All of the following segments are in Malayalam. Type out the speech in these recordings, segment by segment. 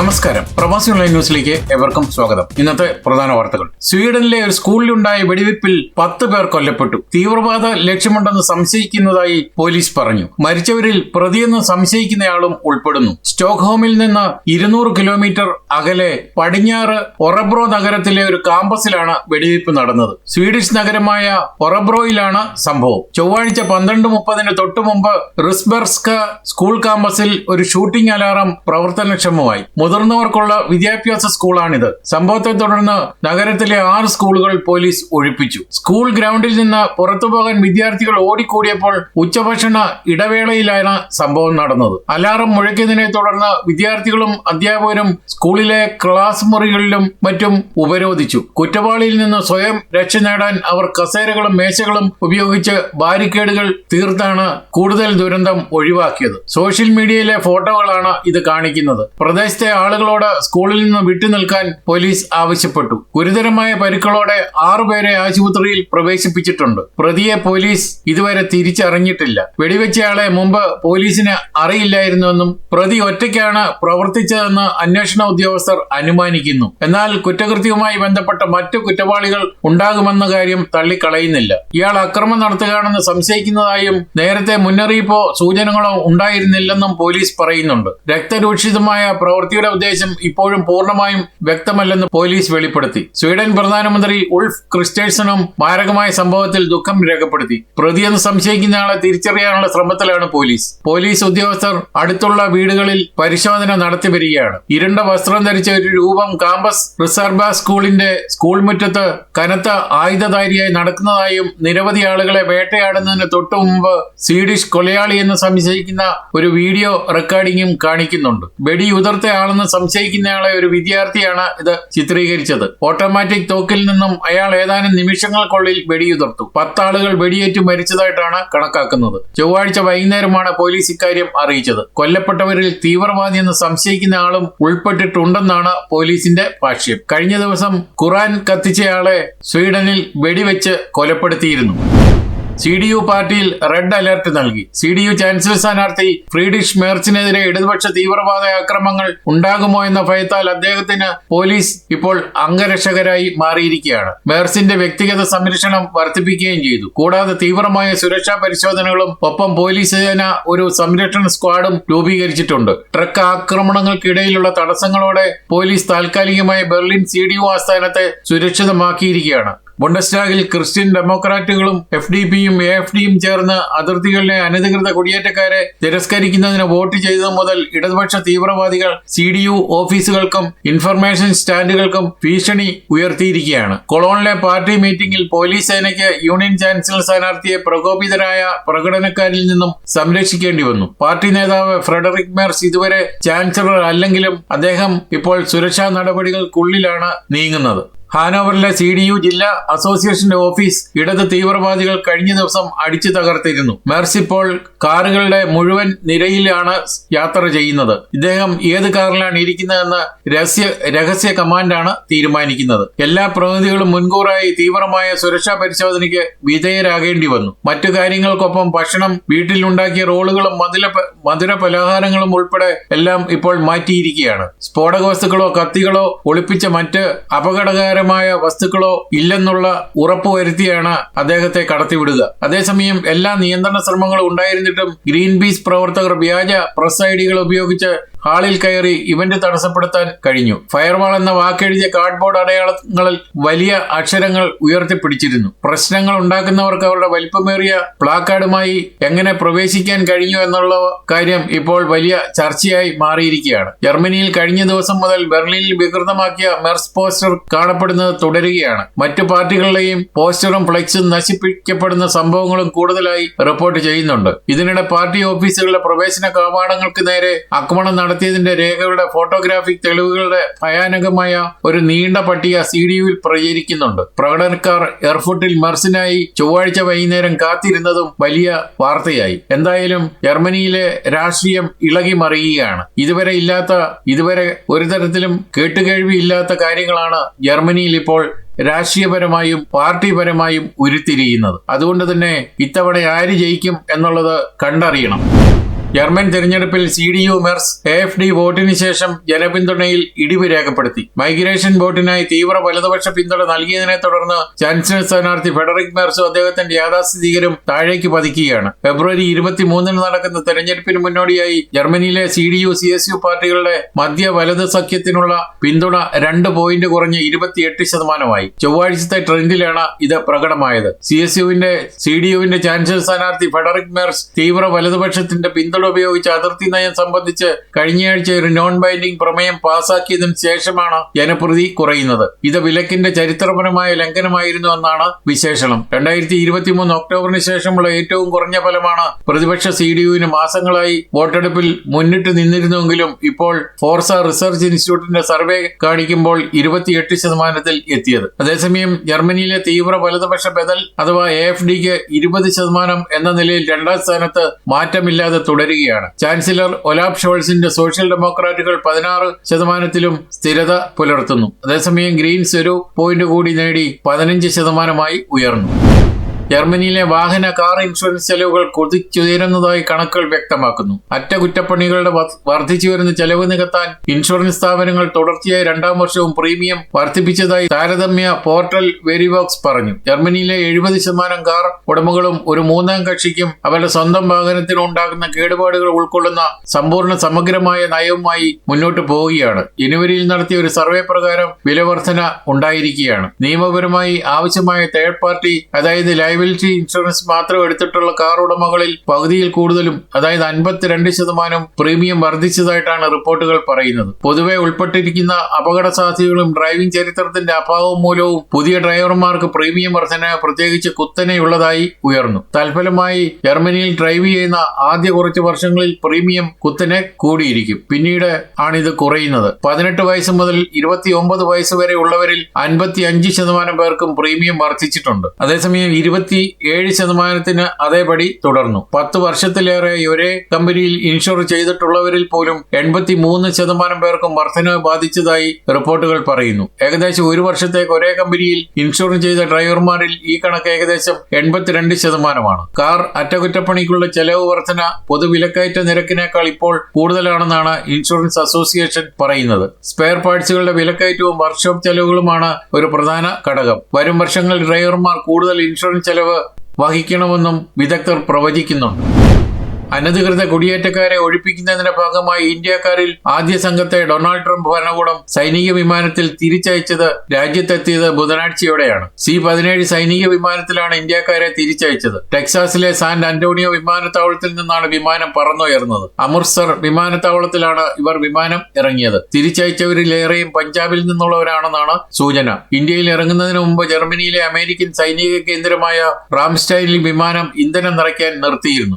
നമസ്കാരം. പ്രവാസി ഓൺലൈൻ ന്യൂസിലേക്ക് എവർക്കും സ്വാഗതം. ഇന്നത്തെ പ്രധാന വാർത്തകൾ. സ്വീഡനിലെ ഒരു സ്കൂളിലുണ്ടായ വെടിവെപ്പിൽ പത്ത് പേർ കൊല്ലപ്പെട്ടു. തീവ്രവാദ ലക്ഷ്യമുണ്ടെന്ന് സംശയിക്കുന്നതായി പോലീസ് പറഞ്ഞു. മരിച്ചവരിൽ പ്രതിയെന്ന് സംശയിക്കുന്നയാളും ഉൾപ്പെടുന്നു. സ്റ്റോക്ക്ഹോമിൽ നിന്ന് ഇരുന്നൂറ് കിലോമീറ്റർ അകലെ പടിഞ്ഞാറ് ഒറബ്രോ നഗരത്തിലെ ഒരു കാമ്പസിലാണ് വെടിവെപ്പ് നടന്നത്. സ്വീഡിഷ് നഗരമായ ഒറബ്രോയിലാണ് സംഭവം. ചൊവ്വാഴ്ച പന്ത്രണ്ട് മുപ്പതിന് തൊട്ടു മുമ്പ് റിസ്ബെർസ്ക സ്കൂൾ കാമ്പസിൽ ഒരു ഷൂട്ടിംഗ് അലാറം പ്രവർത്തനക്ഷമമായി. മുതിർന്നവർക്കുള്ള വിദ്യാഭ്യാസ സ്കൂളാണിത്. സംഭവത്തെ തുടർന്ന് നഗരത്തിലെ ആറ് സ്കൂളുകൾ പോലീസ് ഒഴിപ്പിച്ചു. സ്കൂൾ ഗ്രൗണ്ടിൽ നിന്ന് പുറത്തുപോകാൻ വിദ്യാർത്ഥികൾ ഓടിക്കൂടിയപ്പോൾ ഉച്ചഭക്ഷണ ഇടവേളയിലാണ് സംഭവം നടന്നത്. അലാറം മുഴക്കിയതിനെ തുടർന്ന് വിദ്യാർത്ഥികളും അധ്യാപകരും സ്കൂളിലെ ക്ലാസ് മുറികളിലും മറ്റും ഉപരോധിച്ചു. കുറ്റവാളിയിൽ നിന്ന് സ്വയം രക്ഷ നേടാൻ അവർ കസേരകളും മേശകളും ഉപയോഗിച്ച് ബാരിക്കേഡുകൾ തീർത്താണ് കൂടുതൽ ദുരന്തം ഒഴിവാക്കിയത്. സോഷ്യൽ മീഡിയയിലെ ഫോട്ടോകളാണ് ഇത് കാണിക്കുന്നത്. പ്രദേശത്തെ ആളുകളോട് സ്കൂളിൽ നിന്ന് വിട്ടുനിൽക്കാൻ പോലീസ് ആവശ്യപ്പെട്ടു. ഗുരുതരമായ പരിക്കുകളോടെ ആറുപേരെ ആശുപത്രിയിൽ പ്രവേശിപ്പിച്ചിട്ടുണ്ട്. പ്രതിയെ പോലീസ് ഇതുവരെ തിരിച്ചറിഞ്ഞിട്ടില്ല. വെടിവെച്ചയാളെ മുമ്പ് പോലീസിന് അറിയില്ലായിരുന്നുവെന്നും പ്രതി ഒറ്റയ്ക്കാണ് പ്രവർത്തിച്ചതെന്ന് അന്വേഷണ ഉദ്യോഗസ്ഥർ അനുമാനിക്കുന്നു. എന്നാൽ കുറ്റകൃത്യവുമായി ബന്ധപ്പെട്ട മറ്റു കുറ്റവാളികൾ ഉണ്ടാകുമെന്ന കാര്യം തള്ളിക്കളയുന്നില്ല. ഇയാൾ അക്രമം നടത്തുകയാണെന്ന് സംശയിക്കുന്നതായും നേരത്തെ മുന്നറിയിപ്പോ സൂചനകളോ ഉണ്ടായിരുന്നില്ലെന്നും പോലീസ് പറയുന്നുണ്ട്. രക്തരൂക്ഷിതമായ പ്രവൃത്തിയുടെ ഉദ്ദേശം ഇപ്പോഴും പൂർണമായും വ്യക്തമല്ലെന്ന് പോലീസ് വെളിപ്പെടുത്തി. സ്വീഡൻ പ്രധാനമന്ത്രി ഉൾഫ് ക്രിസ്റ്റേഴ്സണും മാരകമായ സംഭവത്തിൽ ദുഃഖം രേഖപ്പെടുത്തി. പ്രതിയെന്ന് സംശയിക്കുന്നയാളെ തിരിച്ചറിയാനുള്ള ശ്രമത്തിലാണ് പോലീസ്. പോലീസ് ഉദ്യോഗസ്ഥർ അടുത്തുള്ള വീടുകളിൽ പരിശോധന നടത്തി വരികയാണ്. ഇരുണ്ട വസ്ത്രം ധരിച്ച ഒരു രൂപം കാമ്പസ് റിസർബ സ്കൂളിന്റെ സ്കൂൾ മുറ്റത്ത് കനത്ത ആയുധധാരിയായി നടക്കുന്നതായും നിരവധി ആളുകളെ വേട്ടയാടുന്നതിന് തൊട്ടു മുമ്പ് സ്വീഡിഷ് കൊലയാളി എന്ന് സംശയിക്കുന്ന ഒരു വീഡിയോ റെക്കോർഡിംഗും കാണിക്കുന്നുണ്ട്. വെടി ഉതിർത്ത ആളെന്ന് സംശയിക്കുന്നയാളെ ഒരു വിദ്യാർത്ഥിയാണ് ഇത് ചിത്രീകരിച്ചത്. ഓട്ടോമാറ്റിക് തോക്കിൽ നിന്നും അയാൾ ഏതാനും നിമിഷങ്ങൾക്കുള്ളിൽ വെടിയുതിർത്തു. പത്താളുകൾ വെടിയേറ്റ് മരിച്ചതായിട്ടാണ് കണക്കാക്കുന്നത്. ചൊവ്വാഴ്ച വൈകുന്നേരമാണ് പോലീസ് ഇക്കാര്യം അറിയിച്ചത്. കൊല്ലപ്പെട്ടവരിൽ തീവ്രവാദി എന്ന് സംശയിക്കുന്ന ആളും ഉൾപ്പെട്ടിട്ടുണ്ടെന്നാണ് പോലീസിന്റെ ഭാഷ്യം കഴിഞ്ഞ ദിവസം ഖുറാൻ കത്തിച്ചയാളെ സ്വീഡനിൽ വെടിവെച്ച് കൊലപ്പെടുത്തിയിരുന്നു. സി ഡി യു പാർട്ടിയിൽ റെഡ് അലർട്ട് നൽകി. സി ഡി യു ചാൻസലർ സ്ഥാനാർത്ഥി ഫ്രീഡിഷ് മേർച്ചിനെതിരെ ഇടതുപക്ഷ തീവ്രവാദ ആക്രമങ്ങൾ ഉണ്ടാകുമോ എന്ന ഭയത്താൽ അദ്ദേഹത്തിന് പോലീസ് ഇപ്പോൾ അംഗരക്ഷകരായി മാറിയിരിക്കുകയാണ്. മേർസിന്റെ വ്യക്തിഗത സംരക്ഷണം വർദ്ധിപ്പിക്കുകയും ചെയ്തു. കൂടാതെ തീവ്രമായ സുരക്ഷാ പരിശോധനകളും ഒപ്പം പോലീസ് സേന ഒരു സംരക്ഷണ സ്ക്വാഡും രൂപീകരിച്ചിട്ടുണ്ട്. ട്രക്ക് ആക്രമണങ്ങൾക്കിടയിലുള്ള തടസ്സങ്ങളോടെ പോലീസ് താൽക്കാലികമായി ബെർലിൻ സി ഡി യു ആസ്ഥാനത്തെ സുരക്ഷിതമാക്കിയിരിക്കുകയാണ്. ബുണ്ടസ്റ്റാഗിൽ ക്രിസ്ത്യൻ ഡെമോക്രാറ്റുകളും എഫ് ഡി പിയും എ എഫ് ഡിയും ചേർന്ന് അതിർത്തികളിലെ അനധികൃത കുടിയേറ്റക്കാരെ തിരസ്കരിക്കുന്നതിന് വോട്ട് ചെയ്തത് മുതൽ ഇടതുപക്ഷ തീവ്രവാദികൾ സി ഡി യു ഓഫീസുകൾക്കും ഇൻഫർമേഷൻ സ്റ്റാൻഡുകൾക്കും ഭീഷണി ഉയർത്തിയിരിക്കുകയാണ്. കൊളോണിലെ പാർട്ടി മീറ്റിംഗിൽ പോലീസ് സേനയ്ക്ക് യൂണിയൻ ചാൻസലർ സ്ഥാനാർത്ഥിയെ പ്രകോപിതരായ പ്രകടനക്കാരിൽ നിന്നും സംരക്ഷിക്കേണ്ടി വന്നു. പാർട്ടി നേതാവ് ഫ്രെഡറിക് മേർസ് ഇതുവരെ ചാൻസലർ അല്ലെങ്കിലും അദ്ദേഹം ഇപ്പോൾ സുരക്ഷാ നടപടികൾക്കുള്ളിലാണ് നീങ്ങുന്നത്. ഹാനോവറിലെ സി ഡി യു ജില്ലാ അസോസിയേഷന്റെ ഓഫീസ് ഇടത് തീവ്രവാദികൾ കഴിഞ്ഞ ദിവസം അടിച്ചു തകർത്തിരുന്നു. മേർസിപ്പോൾ കാറുകളുടെ മുഴുവൻ നിരയിലാണ് യാത്ര ചെയ്യുന്നത്. ഇദ്ദേഹം ഏത് കാറിലാണ് ഇരിക്കുന്നതെന്ന് രഹസ്യ രഹസ്യ കമാൻഡാണ് തീരുമാനിക്കുന്നത്. എല്ലാ പ്രതിനിധികളും മുൻകൂറായി തീവ്രമായ സുരക്ഷാ പരിശോധനയ്ക്ക് വിധേയരാകേണ്ടി വന്നു. മറ്റു കാര്യങ്ങൾക്കൊപ്പം ഭക്ഷണം വീട്ടിലുണ്ടാക്കിയ റോളുകളും മധുര മധുര പലഹാരങ്ങളും ഉൾപ്പെടെ എല്ലാം ഇപ്പോൾ മാറ്റിയിരിക്കുകയാണ്. സ്ഫോടക വസ്തുക്കളോ കത്തികളോ ഒളിപ്പിച്ച മറ്റ് അപകടകര മായ വസ്തുക്കളോ ഇല്ലെന്നുള്ള ഉറപ്പ് വരുത്തിയാണ് അദ്ദേഹത്തെ കടത്തിവിടുക. അതേസമയം എല്ലാ നിയന്ത്രണ ശ്രമങ്ങളും ഉണ്ടായിരുന്നിട്ടും ഗ്രീൻ പീസ് പ്രവർത്തകർ വ്യാജ പ്രസ് ഐഡികൾ ഉപയോഗിച്ച് ഹാളിൽ കയറി ഇവന്റ് തടസ്സപ്പെടുത്താൻ കഴിഞ്ഞു. ഫയർവാൾ എന്ന വാക്കെഴുതിയ കാർഡ്ബോർഡ് അടയാളങ്ങളിൽ വലിയ അക്ഷരങ്ങൾ ഉയർത്തിപ്പിടിച്ചിരുന്നു. പ്രശ്നങ്ങൾ ഉണ്ടാക്കുന്നവർക്ക് അവരുടെ വലിപ്പമേറിയ പ്ലാക്കാർഡുമായി എങ്ങനെ പ്രവേശിക്കാൻ കഴിഞ്ഞു എന്നുള്ള കാര്യം ഇപ്പോൾ വലിയ ചർച്ചയായി മാറിയിരിക്കുകയാണ്. ജർമ്മനിയിൽ കഴിഞ്ഞ ദിവസം മുതൽ ബെർലിനിൽ വികൃതമാക്കിയ മെർസ് പോസ്റ്റർ കാണപ്പെടുന്നത് തുടരുകയാണ്. മറ്റു പാർട്ടികളുടെയും പോസ്റ്ററും ഫ്ലെക്സും നശിപ്പിക്കപ്പെടുന്ന സംഭവങ്ങളും കൂടുതലായി റിപ്പോർട്ട് ചെയ്യുന്നുണ്ട്. ഇതിനിടെ പാർട്ടി ഓഫീസുകളിലെ പ്രവേശന കവാടങ്ങൾക്ക് നേരെ ആക്രമണം നടത്തിയതിന്റെ രേഖകളുടെ ഫോട്ടോഗ്രാഫിക് തെളിവുകളുടെ ഭയാനകമായ ഒരു നീണ്ട പട്ടിക സി ഡി യുവിൽ പ്രചരിക്കുന്നുണ്ട്. പ്രകടനക്കാർ എയർഫോർട്ടിൽ മെർസിനായി ചൊവ്വാഴ്ച വൈകുന്നേരം കാത്തിരുന്നതും വലിയ വാർത്തയായി. എന്തായാലും ജർമ്മനിയിലെ രാഷ്ട്രീയം ഇളകി മറിയുകയാണ്. ഇതുവരെ ഇല്ലാത്ത ഇതുവരെ ഒരു തരത്തിലും കേട്ടുകേഴ്വി ഇല്ലാത്ത കാര്യങ്ങളാണ് ജർമ്മനിയിൽ ഇപ്പോൾ രാഷ്ട്രീയപരമായും പാർട്ടിപരമായും ഉരുത്തിരിയുന്നത്. അതുകൊണ്ട് തന്നെ ഇത്തവണ ആര് ജയിക്കും എന്നുള്ളത് കണ്ടറിയണം. ജർമ്മൻ തെരഞ്ഞെടുപ്പിൽ C D U Merz A F D വോട്ടിന് ശേഷം ജനപിന്തുണയിൽ ഇടിവ് രേഖപ്പെടുത്തി. മൈഗ്രേഷൻ വോട്ടിനായി തീവ്ര വലതുപക്ഷ പിന്തുണ നൽകിയതിനെ തുടർന്ന് ചാൻസലർ സ്ഥാനാർത്ഥി ഫെഡറിക് മെർസും അദ്ദേഹത്തിന്റെ യാഥാസ്ഥിതികരും താഴേക്ക് പതിക്കുകയാണ്. ഫെബ്രുവരി ഇരുപത്തിമൂന്നിന് നടക്കുന്ന തെരഞ്ഞെടുപ്പിന് മുന്നോടിയായി ജർമ്മനിയിലെ C D U C S U പാർട്ടികളുടെ മധ്യ വലത് സഖ്യത്തിനുള്ള പിന്തുണ രണ്ട് പോയിന്റ് കുറഞ്ഞ് ഇരുപത്തിയെട്ട് ശതമാനമായി. ചൊവ്വാഴ്ചത്തെ ട്രെൻഡിലാണ് ഇത് പ്രകടമായത്. സി എസ് യുവിന്റെ സി ഡി യുവിന്റെ ചാൻസലർ സ്ഥാനാർത്ഥി ഫെഡറിക് മെർസ് തീവ്ര വലതുപക്ഷത്തിന്റെ പിന്തുണ ഉപയോഗിച്ച് അതിർത്തി നയം സംബന്ധിച്ച് കഴിഞ്ഞയാഴ്ച ഒരു നോൺ ബൈൻഡിംഗ് പ്രമേയം പാസാക്കിയതിനു ശേഷമാണ് ജനപ്രതി കുറയുന്നത്. ഇത് വിലക്കിന്റെ ചരിത്രപരമായ ലംഘനമായിരുന്നു എന്നാണ് വിശേഷണം. രണ്ടായിരത്തി ഇരുപത്തിമൂന്ന് ഒക്ടോബറിന് ശേഷമുള്ള ഏറ്റവും കുറഞ്ഞ ഫലമാണ് പ്രതിപക്ഷ സി ഡി യുവിന് മാസങ്ങളായി വോട്ടെടുപ്പിൽ മുന്നിട്ട് നിന്നിരുന്നുവെങ്കിലും ഇപ്പോൾ ഫോർസ റിസർച്ച് ഇൻസ്റ്റിറ്റ്യൂട്ടിന്റെ സർവേ കാണിക്കുമ്പോൾ ഇരുപത്തിയെട്ട് ശതമാനത്തിൽ എത്തിയത്. അതേസമയം ജർമ്മനിയിലെ തീവ്ര വലതുപക്ഷ ബദൽ അഥവാ എ എഫ് ഡിക്ക് ഇരുപത് ശതമാനം എന്ന നിലയിൽ രണ്ടാം സ്ഥാനത്ത് മാറ്റമില്ലാതെ തുടരുകയാണ്. ചാൻസലർ ഒലാബ് ഷോൾസിന്റെ സോഷ്യൽ ഡെമോക്രാറ്റുകൾ പതിനാറ് ശതമാനത്തിലും സ്ഥിരത പുലർത്തുന്നു. അതേസമയം ഗ്രീൻസ് ഒരു പോയിന്റ് കൂടി നേടി പതിനഞ്ച് ശതമാനമായി ഉയർന്നു. ജർമ്മനിയിലെ വാഹന കാർ ഇൻഷുറൻസ് ചെലവുകൾ കുതിച്ചുയരുന്നതായി കണക്കുകൾ വ്യക്തമാക്കുന്നു. അറ്റകുറ്റപ്പണികളുടെ വർദ്ധിച്ചു വരുന്ന ചെലവ് നികത്താൻ ഇൻഷുറൻസ് സ്ഥാപനങ്ങൾ തുടർച്ചയായി രണ്ടാം വർഷവും പ്രീമിയം വർദ്ധിപ്പിച്ചതായി താരതമ്യ പോർട്ടൽ വെരിവോക്സ് പറഞ്ഞു. ജർമ്മനിയിലെ എഴുപത് ശതമാനം കാർ ഉടമകളും ഒരു മൂന്നാം കക്ഷിക്കും അവരുടെ സ്വന്തം വാഹനത്തിന് ഉണ്ടാകുന്ന കേടുപാടുകൾ ഉൾക്കൊള്ളുന്ന സമ്പൂർണ സമഗ്രമായ നയവുമായി മുന്നോട്ട് പോവുകയാണ്. ജനുവരിയിൽ നടത്തിയ ഒരു സർവേ പ്രകാരം വിലവർധന ഉണ്ടായിരിക്കുകയാണ്. നിയമപരമായി ആവശ്യമായ തേർഡ് പാർട്ടി അതായത് ലയബിലിറ്റി ഇൻഷുറൻസ് മാത്രം എടുത്തിട്ടുള്ള കാർ ഉടമകളിൽ പകുതിയിൽ കൂടുതലും അതായത് അൻപത്തിരണ്ട് ശതമാനം പ്രീമിയം വർദ്ധിച്ചതായിട്ടാണ് റിപ്പോർട്ടുകൾ പറയുന്നത്. പൊതുവെ ഉൾപ്പെട്ടിരിക്കുന്ന അപകട സാധ്യതകളും ഡ്രൈവിംഗ് ചരിത്രത്തിന്റെ അഭാവം മൂലവും പുതിയ ഡ്രൈവർമാർക്ക് പ്രീമിയം വർധന പ്രത്യേകിച്ച് കുത്തനെയുള്ളതായി ഉയർന്നു. തൽഫലമായി ജർമ്മനിയിൽ ഡ്രൈവ് ചെയ്യുന്ന ആദ്യ കുറച്ച് വർഷങ്ങളിൽ പ്രീമിയം കുത്തനെ കൂടിയിരിക്കും. പിന്നീട് ആണിത് കുറയുന്നത്. പതിനെട്ട് വയസ്സ് മുതൽ ഇരുപത്തിയൊമ്പത് വയസ്സ് വരെ ഉള്ളവരിൽ അൻപത്തി അഞ്ച് ശതമാനം പേർക്കും പ്രീമിയം വർദ്ധിച്ചിട്ടുണ്ട്. അതേസമയം ഇരുപത്തി ഏഴ് ശതമാനത്തിന് അതേപടി തുടർന്നു. പത്ത് വർഷത്തിലേറെ ഒരേ കമ്പനിയിൽ ഇൻഷുർ ചെയ്തിട്ടുള്ളവരിൽ പോലും എൺപത്തി മൂന്ന് ശതമാനം പേർക്കും വർധനവ് ബാധിച്ചതായി റിപ്പോർട്ടുകൾ പറയുന്നു. ഏകദേശം ഒരു വർഷത്തേക്ക് ഒരേ കമ്പനിയിൽ ഇൻഷുർ ചെയ്ത ഡ്രൈവർമാരിൽ ഈ കണക്ക് ഏകദേശം എൺപത്തിരണ്ട് ശതമാനമാണ്. കാർ അറ്റകുറ്റപ്പണിക്കുള്ള ചെലവ് വർധന പൊതുവിലക്കയറ്റ നിരക്കിനേക്കാൾ ഇപ്പോൾ കൂടുതലാണെന്നാണ് ഇൻഷുറൻസ് അസോസിയേഷൻ പറയുന്നത്. സ്പെയർ പാർട്സുകളുടെ വിലക്കയറ്റവും വർക്ക്ഷോപ്പ് ചെലവുകളുമാണ് ഒരു പ്രധാന ഘടകം. വരും വർഷങ്ങളിൽ ഡ്രൈവർമാർ കൂടുതൽ ഇൻഷുറൻസ് ചെലവ് വഹിക്കണമെന്നും വിദഗ്ധർ പ്രവചിക്കുന്നുണ്ട്. അനധികൃത കുടിയേറ്റക്കാരെ ഒഴിപ്പിക്കുന്നതിന്റെ ഭാഗമായി ഇന്ത്യക്കാരിൽ ആദ്യ സംഘത്തെ ഡൊണാൾഡ് ട്രംപ് ഭരണകൂടം സൈനിക വിമാനത്തിൽ തിരിച്ചയച്ചത് രാജ്യത്തെത്തിയത് ബുധനാഴ്ചയോടെയാണ്. സി പതിനേഴ് സൈനിക വിമാനത്തിലാണ് ഇന്ത്യക്കാരെ തിരിച്ചയച്ചത്. ടെക്സാസിലെ സാൻ അന്റോണിയോ വിമാനത്താവളത്തിൽ നിന്നാണ് വിമാനം പറന്നുയർന്നത്. അമൃത്സർ വിമാനത്താവളത്തിലാണ് ഇവർ വിമാനം ഇറങ്ങിയത്. തിരിച്ചയച്ചവരിലേറെയും പഞ്ചാബിൽ നിന്നുള്ളവരാണെന്നാണ് സൂചന. ഇന്ത്യയിൽ ഇറങ്ങുന്നതിന് മുമ്പ് ജർമ്മനിയിലെ അമേരിക്കൻ സൈനിക കേന്ദ്രമായ റാംസ്റ്റൈനിൽ വിമാനം ഇന്ധനം നിറയ്ക്കാൻ നിർത്തിയിരുന്നു.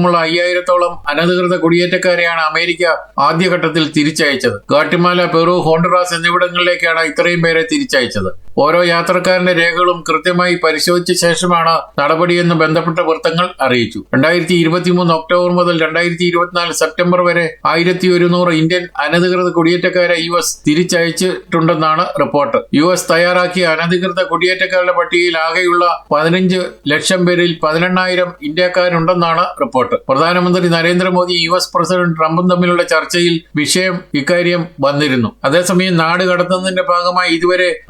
ഇന്ത്യക്കാരടക്കമുള്ള അയ്യായിരത്തോളം അനധികൃത കുടിയേറ്റക്കാരെയാണ് അമേരിക്ക ആദ്യഘട്ടത്തിൽ തിരിച്ചയച്ചത്. ഗാട്ടിമാല പെറു ഹോണ്ടറാസ് എന്നിവിടങ്ങളിലേക്കാണ് ഇത്രയും പേരെ തിരിച്ചയച്ചത്. ഓരോ യാത്രക്കാരന്റെ രേഖകളും കൃത്യമായി പരിശോധിച്ച ശേഷമാണ് നടപടിയെന്ന് ബന്ധപ്പെട്ട വൃത്തങ്ങൾ അറിയിച്ചു. രണ്ടായിരത്തി ഇരുപത്തിമൂന്ന് ഒക്ടോബർ മുതൽ രണ്ടായിരത്തി ഇരുപത്തിനാല് സെപ്റ്റംബർ വരെ ആയിരത്തി ഒരുന്നൂറ് ഇന്ത്യൻ അനധികൃത കുടിയേറ്റക്കാരെ യു എസ് തിരിച്ചയച്ചിട്ടുണ്ടെന്നാണ് റിപ്പോർട്ട്. യു എസ് തയ്യാറാക്കിയ അനധികൃത കുടിയേറ്റക്കാരുടെ പട്ടികയിൽ ആകെയുള്ള പതിനഞ്ച് ലക്ഷം പേരിൽ പതിനെണ്ണായിരം ഇന്ത്യക്കാരുണ്ടെന്നാണ് റിപ്പോർട്ട്. പ്രധാനമന്ത്രി നരേന്ദ്രമോദി യു എസ് പ്രസിഡന്റ് ട്രംപും തമ്മിലുള്ള ചർച്ചയിൽ വിഷയം ഇക്കാര്യം വന്നിരുന്നു. അതേസമയം നാട് കടത്തുന്നതിന്റെ ഭാഗമായി ഇതുവരെ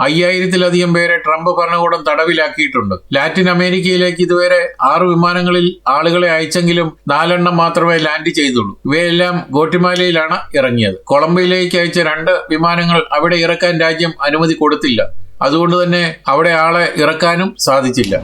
അയ്യായിരത്തിലധികം പേരെ ട്രംപ് ഭരണകൂടം തടവിലാക്കിയിട്ടുണ്ട്. ലാറ്റിൻ അമേരിക്കയിലേക്ക് ഇതുവരെ ആറ് വിമാനങ്ങളിൽ ആളുകളെ അയച്ചെങ്കിലും നാലെണ്ണം മാത്രമേ ലാൻഡ് ചെയ്തുള്ളൂ. ഇവയെല്ലാം ഗോട്ടിമാലയിലാണ് ഇറങ്ങിയത്. കൊളംബിയയിലേക്ക് അയച്ച രണ്ട് വിമാനങ്ങൾ അവിടെ ഇറക്കാൻ രാജ്യം അനുമതി കൊടുത്തില്ല. അതുകൊണ്ട് തന്നെ അവിടെ ആളെ ഇറക്കാനും സാധിച്ചില്ല.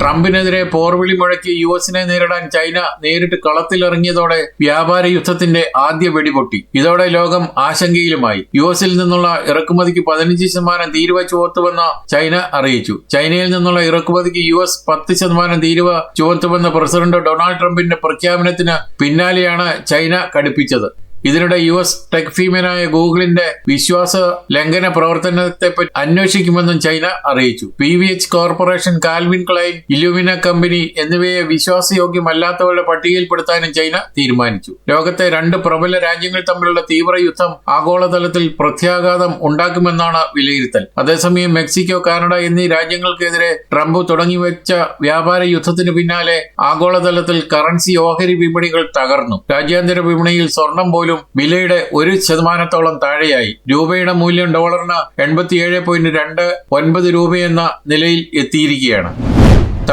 ട്രംപിനെതിരെ പോർവിളി മുഴക്കി യു എസിനെ നേരിടാൻ ചൈന നേരിട്ട് കളത്തിലിറങ്ങിയതോടെ വ്യാപാര യുദ്ധത്തിന്റെ ആദ്യ വെടിപൊട്ടി. ഇതോടെ ലോകം ആശങ്കയിലുമായി. യു എസിൽ നിന്നുള്ള ഇറക്കുമതിക്ക് പതിനഞ്ച് ശതമാനം തീരുവ ചുവത്തുവെന്ന് ചൈന അറിയിച്ചു. ചൈനയിൽ നിന്നുള്ള ഇറക്കുമതിക്ക് യു എസ് പത്ത് ശതമാനം തീരുവ ചുവത്തുവെന്ന പ്രസിഡന്റ് ഡൊണാൾഡ് ട്രംപിന്റെ പ്രഖ്യാപനത്തിന് പിന്നാലെയാണ് ചൈന കടുപ്പിച്ചത്. ഇതിനിടെ യു എസ് ടെക് ഫീമനായ ഗൂഗിളിന്റെ വിശ്വാസ ലംഘന പ്രവർത്തനത്തെ അന്വേഷിക്കുമെന്നും ചൈന അറിയിച്ചു. P V H corporation Calvin Klein Illumina company എന്നിവയെ വിശ്വാസയോഗ്യമല്ലാത്തവരുടെ പട്ടികയിൽപ്പെടുത്താനും ചൈന തീരുമാനിച്ചു. ലോകത്തെ രണ്ട് പ്രബല രാജ്യങ്ങൾ തമ്മിലുള്ള തീവ്ര യുദ്ധം ആഗോളതലത്തിൽ പ്രത്യാഘാതം ഉണ്ടാക്കുമെന്നാണ് വിലയിരുത്തൽ. അതേസമയം മെക്സിക്കോ കാനഡ എന്നീ രാജ്യങ്ങൾക്കെതിരെ ട്രംപ് തുടങ്ങിവെച്ച വ്യാപാര യുദ്ധത്തിന് പിന്നാലെ ആഗോളതലത്തിൽ കറൻസി ഓഹരി വിപണികൾ തകർന്നു. രാജ്യാന്തര വിപണിയിൽ സ്വർണം പോലും വിലയുടെ ഒരു ശതമാനത്തോളം താഴെയായി. രൂപയുടെ മൂല്യം ഡോളറിന് എൺപത്തിയേഴ് പോയിന്റ് രണ്ട് ഒൻപത് രൂപയെന്ന നിലയിൽ എത്തിയിരിക്കുകയാണ്.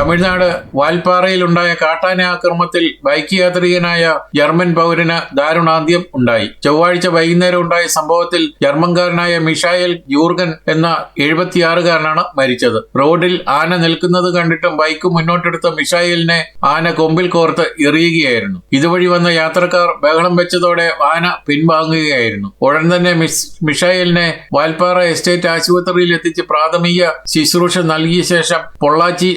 തമിഴ്നാട് വാൽപ്പാറയിലുണ്ടായ കാട്ടാന ആക്രമത്തിൽ ബൈക്ക് യാത്രികനായ ജർമ്മൻ പൗരന് ദാരുണാന്ത്യം ഉണ്ടായി. ചൊവ്വാഴ്ച വൈകുന്നേരം ഉണ്ടായ സംഭവത്തിൽ ജർമ്മൻകാരനായ മിഷായൽ യൂർഗൻ എന്ന എഴുപത്തിയാറുകാരനാണ് മരിച്ചത്. റോഡിൽ ആന നിൽക്കുന്നത് കണ്ടിട്ടും ബൈക്ക് മുന്നോട്ടെടുത്ത മിഷായലിനെ ആന കൊമ്പിൽ കോർത്ത് എറിയുകയായിരുന്നു. ഇതുവഴി വന്ന യാത്രക്കാർ ബഹളം വെച്ചതോടെ ആന പിൻവാങ്ങുകയായിരുന്നു. ഉടൻ തന്നെ മിഷായലിനെ വാൽപ്പാറ എസ്റ്റേറ്റ് ആശുപത്രിയിൽ എത്തിച്ച് പ്രാഥമിക ശുശ്രൂഷ നൽകിയ ശേഷം പൊള്ളാച്ചി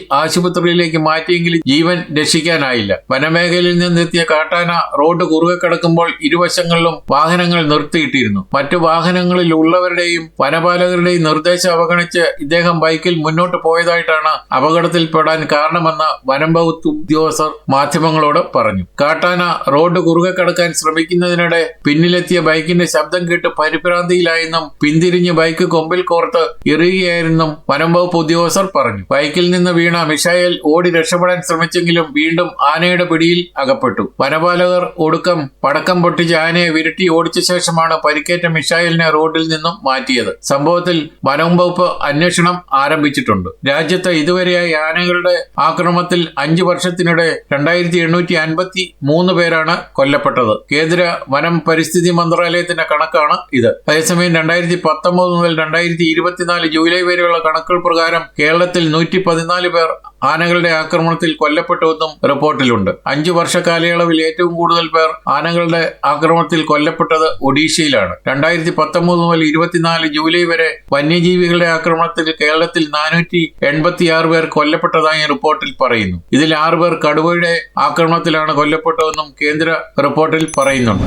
ആശുപത്രിയിലേക്ക് മാറ്റിയെങ്കിലും ജീവൻ രക്ഷിക്കാനായില്ല. വനമേഖലയിൽ നിന്നെത്തിയ കാട്ടാന റോഡ് കുറുകെ കിടക്കുമ്പോൾ ഇരുവശങ്ങളിലും വാഹനങ്ങൾ നിർത്തിയിട്ടിരുന്നു. മറ്റു വാഹനങ്ങളിൽ ഉള്ളവരുടെയും വനപാലകരുടെയും നിർദ്ദേശം അവഗണിച്ച് ഇദ്ദേഹം ബൈക്കിൽ മുന്നോട്ട് പോയതായിട്ടാണ് അപകടത്തിൽപ്പെടാൻ കാരണമെന്ന് വനം വകുപ്പ് ഉദ്യോഗസ്ഥർ മാധ്യമങ്ങളോട് പറഞ്ഞു. കാട്ടാന റോഡ് കുറുകെ കിടക്കാൻ ശ്രമിക്കുന്നതിനിടെ പിന്നിലെത്തിയ ബൈക്കിന്റെ ശബ്ദം കേട്ട് പരിഭ്രാന്തിയിലായെന്നും പിന്തിരിഞ്ഞ് ബൈക്ക് കൊമ്പിൽ കോർത്ത് എറിയുകയായിരുന്നും വനം വകുപ്പ് ഉദ്യോഗസ്ഥർ പറഞ്ഞു. ബൈക്കിൽ നിന്ന് വീണ മിഷായൽ ഓടി രക്ഷപ്പെടാൻ ശ്രമിച്ചെങ്കിലും വീണ്ടും ആനയുടെ പിടിയിൽ അകപ്പെട്ടു. വനപാലകർ ഒടുക്കം പടക്കം പൊട്ടിച്ച് ആനയെ വിരട്ടി ഓടിച്ച ശേഷമാണ് പരിക്കേറ്റ മിഷായലിനെ റോഡിൽ നിന്നും മാറ്റിയത്. സംഭവത്തിൽ വനം വകുപ്പ് അന്വേഷണം ആരംഭിച്ചിട്ടുണ്ട്. രാജ്യത്ത് ഇതുവരെയായി ആനകളുടെ ആക്രമണത്തിൽ അഞ്ചു വർഷത്തിനിടെ രണ്ടായിരത്തി എണ്ണൂറ്റി അൻപത്തി മൂന്ന് പേരാണ് കൊല്ലപ്പെട്ടത്. കേന്ദ്ര വനം പരിസ്ഥിതി മന്ത്രാലയത്തിന്റെ കണക്കാണ് ഇത്. അതേസമയം രണ്ടായിരത്തി പത്തൊമ്പത് മുതൽ രണ്ടായിരത്തി ഇരുപത്തിനാല് ജൂലൈ വരെയുള്ള കണക്കുകൾ പ്രകാരം കേരളത്തിൽ നൂറ്റി പതിനാല് പേർ ആനകളുടെ ആക്രമണത്തിൽ കൊല്ലപ്പെട്ടുവെന്നും റിപ്പോർട്ടിലുണ്ട്. അഞ്ചു വർഷ കാലയളവിൽ ഏറ്റവും കൂടുതൽ പേർ ആനകളുടെ ആക്രമണത്തിൽ കൊല്ലപ്പെട്ടത് ഒഡീഷയിലാണ്. രണ്ടായിരത്തി പത്തൊമ്പത് മുതൽ ഇരുപത്തിനാല് ജൂലൈ വരെ വന്യജീവികളുടെ ആക്രമണത്തിൽ കേരളത്തിൽ നാനൂറ്റി എൺപത്തിയാറ് പേർ കൊല്ലപ്പെട്ടതായി റിപ്പോർട്ടിൽ പറയുന്നു. ഇതിൽ ആറ് പേർ കടുവയുടെ ആക്രമണത്തിലാണ് കൊല്ലപ്പെട്ടതെന്നും കേന്ദ്ര റിപ്പോർട്ടിൽ പറയുന്നുണ്ട്.